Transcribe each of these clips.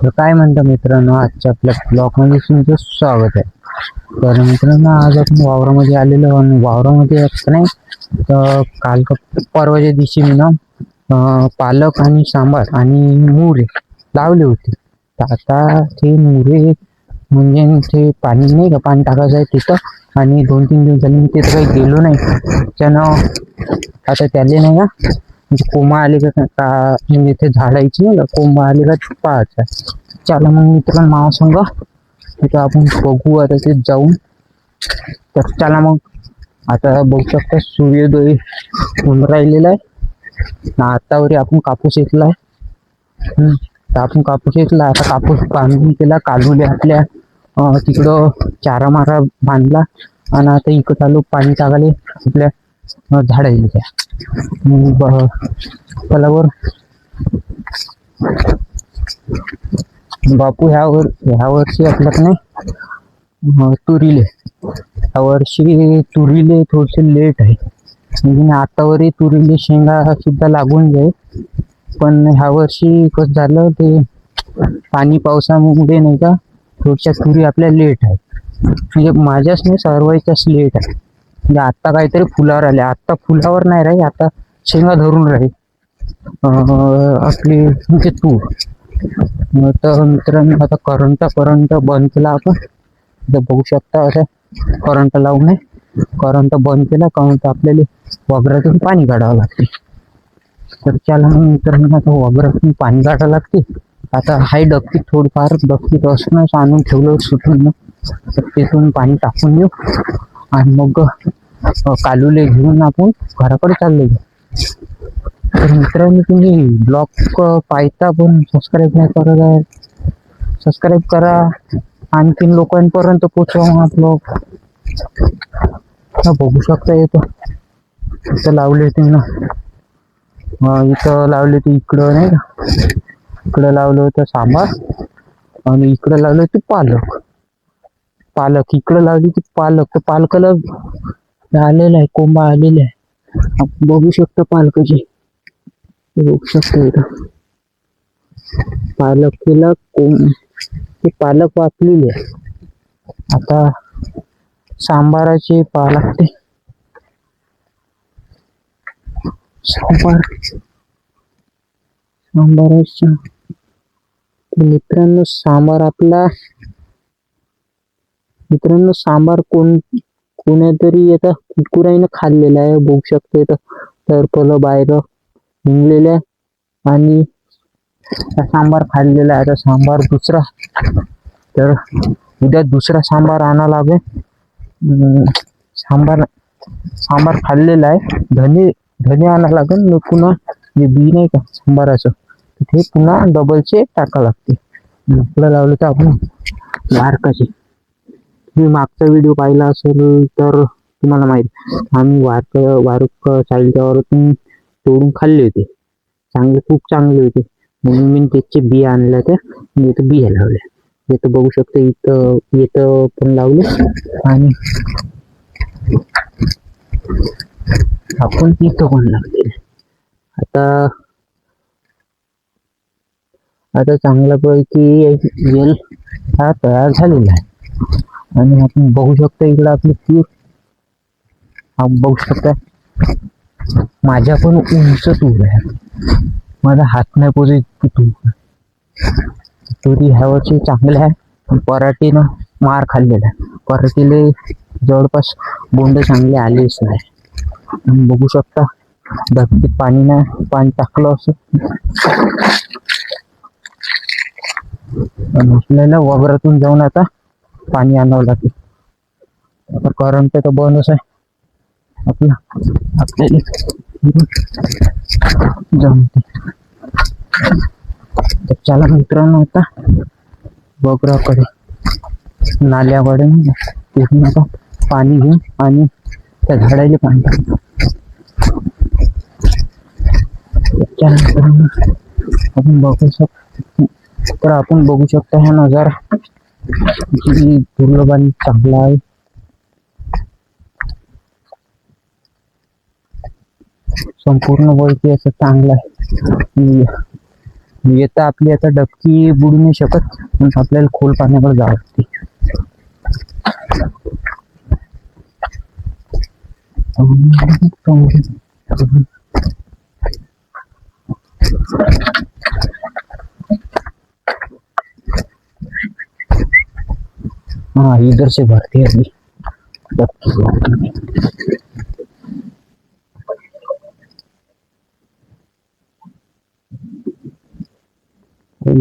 तर काय म्हणतो मित्रांनो आजच्या आपल्या ब्लॉगमध्ये तुमचं स्वागत आहे. तर मित्रांनो आज आपण वावरामध्ये आलेलो आणि वावरामध्ये असं नाही तर काल का- परवाच्या दिवशी मी ना पालक आणि सांबार आणि मुरे लावले होते. तर आता ते मुरे म्हणजे ते पाणी नाही का पाणी टाकायचं आहे तिथं आणि दोन तीन दिवस झाले मी तिथं काही गेलो नाही. त्यानं आता त्याले नाही का म्हणजे कोंबा आले का म्हणजे ते झाडायची नाही कोंबा आले का पाहायचं. चला मग मित्रांनो मावा सांगा तिथं आपण बघू आता ते जाऊन. तर चला मग आता बघू शकता सूर्योदय होऊन राहिलेला आहे. ना आतावरी आपण कापूस घेतला आहे. तर आपण कापूस घेतला आता कापूस बांधून केला कालवले आपल्या तिकडं चारा मारा बांधला. आणि आता इकडं चालू पाणी टाकाले आपल्या झाडायला. त्या मग चला बापू ह्या वर ह्या वर्षी आपल्याकडे नाही. तुरीले. ह्या वर्षी तुरीले थोडेसे लेट आहे. म्हणजे आतावरही तुरीले शेंगा सुद्धा लागून जाईल. पण ह्या वर्षी कसं झालं ते पाणी पावसामुळे नाही का थोडशा तुरी आपल्या लेट आहे. म्हणजे माझ्याच नाही सर्वांच्याच लेट आहे. म्हणजे आता काहीतरी फुलावर आले. आता फुलावर नाही राहील आता शेंगा धरून राहील. आपली म्हणजे तूर तर मित्रांनो आता करंट करंट बंद केला आपण. बघू शकता असं करंट लावू नये करंट बंद केला करंट तर आपल्याला वगरातून पाणी काढावं लागते. तर त्याला मित्रांनी मित्रांनो आता वगरातून पाणी काढावं लागते. आता हाय डबकीत थोडंफार डबकीत असणं आणून ठेवलं सुटून तर तिथून पाणी टाकून देऊ. आणि मग कालूले घेऊन आपण घराकडे चाललो. तर मित्रांनो तुम्ही ब्लॉग पाहता पण सबस्क्राईब नाही करत आहे. सबस्क्राईब करा. आणखीन लोकांपर्यंत पोचवा हा ब्लॉग. बघू शकता येतो इथं लावले होते ना. इथं लावले होते इकडं नाही का? इकडं लावलं होतं सांबार आणि इकडं लावलं होतं पालक. पालक इकडं लावली होती पालक. तर पालकाला आलेला आहे कोंबा आलेला आहे. आपण बघू शकतो पालकाचे. बघू शकतो इथं. पालक कोंब पालक वाचलेले आहे. आता सांबाराचे पाहा लागते सांबार. सांबाराच्या मित्रांनो सांबार आपला. मित्रांनो सांबार कोण कुणीतरी आता कुकुराईनं खाल्लेला आहे बघू शकते तर पलं बाहेर निघलेलं आहे आणि सांबार खाल्लेला आहे. आता सांबार दुसरा तर उद्या दुसरा सांबार आणा लागेल सांबार सांबार खाल्लेला आहे. धने धने आणा लागेल मग पुन्हा जे बी नाही का सांबाराचं ते पुन्हा डबलचे टाका लागते. लावलं तर आपण वारकाचे तुम्ही मागचा व्हिडिओ पाहिला असेल तर तुम्हाला माहीत. आम्ही वारक वारुक साईलच्या तोडून खाल्ले होते. चांगले खूप चांगले होते. म्हणून मी त्याचे बिया आणल्या त्या मी इथं बिया लावल्या इथं बघू शकतो इथं इथं पण लावले. आणि आपण इथं पण लावले. आता आता चांगल्यापैकी वेल हा तयार झालेला आहे. आणि आपण बघू शकतो इकडं आपली फ्यूज हा बघू शकता. माझ्या पण उंच तूर आहे. माझा हात नाही पोचत इतकी तूर तुरी ह्या वर्षी चांगल्या आहे. पण पराठीनं मार खाल्लेला आहे. पराठीले जवळपास बोंड चांगले आलेच नाही बघू शकता. धरतीत पाणी नाही पाणी टाकलं असं. आपल्याला वगरातून जाऊन आता पाणी आणावं लागेल. आता करंट तर बंदच आहे. आपला आपल्याला जाऊन चला मित्रांनो आता वगराकडे नाल्याकडे तिथून आता पाणी घेऊन आणि त्या झाडाला पाणी टाकतो आपण बघू शकतो. तर आपण बघू शकता हा नजारा. पूर्ण पाणी चांगला आहे. संपूर्ण वैकी असं चांगलं आहे. की येतं आपली आता डबकी बुडू नाही शकत पण आपल्याला खोल पाण्यावर जावं लागते. हाँ इधर से भरती है अभी डबकी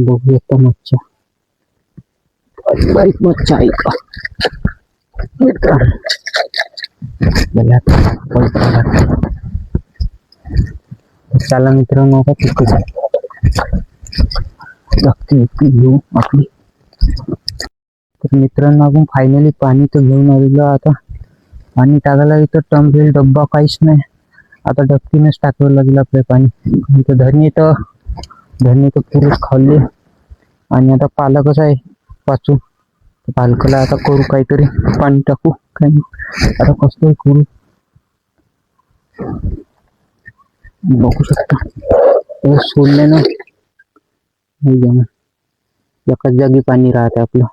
बघू येतं मच्छा बारीक बारीक मच्छा आहे का आपल्याला आता पळताना लागतं. चला मित्रांनो आता तिकडे लागते घेऊ आपली तर मित्रांनो, आपण फायनली पाणी तर घेऊन आलेलो आता पाणी टाकायला इथं टंबेल डब्बा काहीच नाही. आता डबकीनेच टाकावं लागेल आपल्या पाणी. इथं धरणी तर धरणी तर पुरे खाल्ले. आणि आता आहे? वाचू तर पालकाला आता करू काहीतरी. पाणी टाकू. काही आता कसं करू? बघू शकता. हे सोडले ना. एकाच पाणी राहते आपलं.